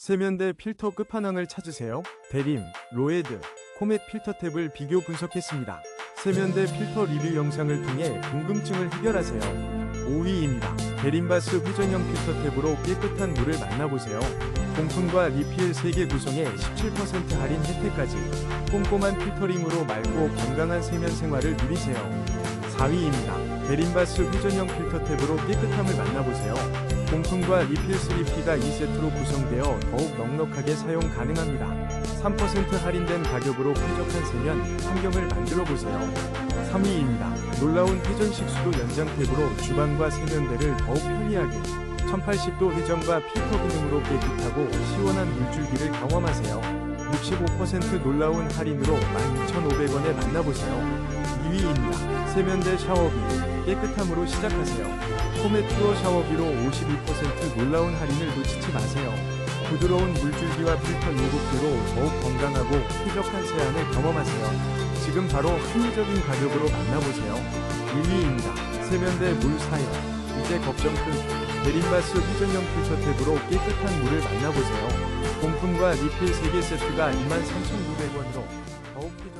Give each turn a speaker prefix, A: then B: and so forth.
A: 세면대 필터 끝판왕을 찾으세요. 대림, 로에드, 코멧 필터 탭을 비교 분석했습니다. 세면대 필터 리뷰 영상을 통해 궁금증을 해결하세요. 5위입니다. 대림바스 회전형 필터 탭으로 깨끗한 물을 만나보세요. 공품과 리필 3개 구성에 17% 할인 혜택까지 꼼꼼한 필터링으로 맑고 건강한 세면 생활을 누리세요. 4위입니다. 베린바스 회전형 필터 탭으로 깨끗함을 만나보세요. 공품과 리필 3P가 2세트로 구성되어 더욱 넉넉하게 사용 가능합니다. 3% 할인된 가격으로 쾌적한 세면 환경을 만들어 보세요. 3위입니다. 놀라운 회전 식 수도 연장 탭으로 주방과 세면대를 더욱 편리하게 1080도 회전과 필터 기능으로 깨끗하고 시원한 물줄기를 경험하세요. 65% 놀라운 할인으로 12,500원에 만나보세요. 2위입니다. 세면대 샤워기 깨끗함으로 시작하세요. 프로 샤워기로 52% 놀라운 할인을 놓치지 마세요. 부드러운 물줄기와 필터 7개로 더욱 건강하고 쾌적한 세안을 경험하세요. 지금 바로 합리적인 가격으로 만나보세요. 1위입니다. 세면대 물 사용 이제 걱정 끝. 베린바스 회전형 필터 탭으로 깨끗한 물을 만나보세요. 공품과 리필 3개 세트가 23,900원으로 더욱 쾌적한